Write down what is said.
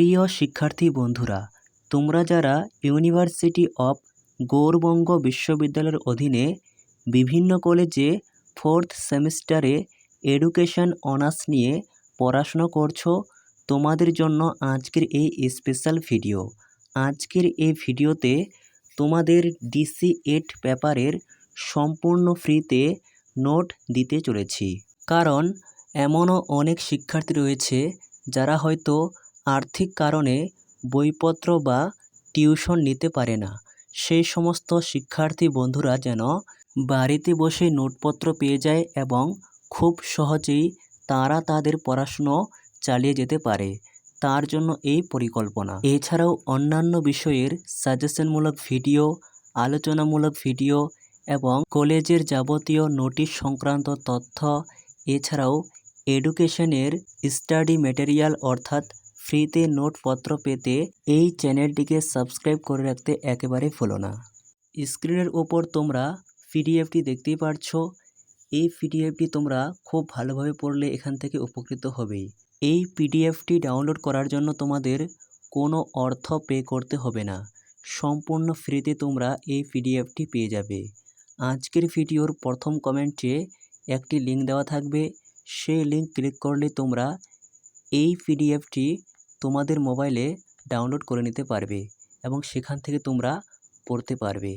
প্রিয় শিক্ষার্থী বন্ধুরা, তোমরা যারা ইউনিভার্সিটি অফ গৌরবঙ্গ বিশ্ববিদ্যালয়ের অধীনে বিভিন্ন কলেজে ফোর্থ সেমিস্টারে এডুকেশন অনার্স নিয়ে পড়াশুনো করছ, তোমাদের জন্য আজকের এই স্পেশাল ভিডিও। আজকের এই ভিডিওতে তোমাদের ডিসি এইট পেপারের সম্পূর্ণ ফ্রিতে নোট দিতে চলেছি। কারণ, এমনও অনেক শিক্ষার্থী রয়েছে যারা হয়তো আর্থিক কারণে বইপত্র বা টিউশন নিতে পারে না। সেই সমস্ত শিক্ষার্থী বন্ধুরা যেন বাড়িতে বসে নোটপত্র পেয়ে যায় এবং খুব সহজেই তারা তাদের পড়াশুনো চালিয়ে যেতে পারে, তার জন্য এই পরিকল্পনা। এছাড়াও অন্যান্য বিষয়ের সাজেশনমূলক ভিডিও, আলোচনামূলক ভিডিও এবং কলেজের যাবতীয় নোটিশ সংক্রান্ত তথ্য, এছাড়াও এডুকেশনের স্টাডি ম্যাটেরিয়াল অর্থাৎ ফ্রিতে নোটপত্র পেতে এই চ্যানেলটিকে সাবস্ক্রাইব করে রাখতে একেবারে ভুলো না। স্ক্রিনের ওপর তোমরা পিডিএফটি দেখতেই পারছ। এই পিডিএফটি তোমরা খুব ভালোভাবে পড়লে এখান থেকে উপকৃত হবেই। এই পিডিএফটি ডাউনলোড করার জন্য তোমাদের কোনো অর্থ পে করতে হবে না। সম্পূর্ণ ফ্রিতে তোমরা এই পিডিএফটি পেয়ে যাবে। আজকের ভিডিওর প্রথম কমেন্টে একটি লিঙ্ক দেওয়া থাকবে। সেই লিঙ্ক ক্লিক করলে তোমরা এই পিডিএফটি তোমাদের মোবাইলে ডাউনলোড করে নিতে পারবে এবং সেখান থেকে তোমরা পড়তে পারবে।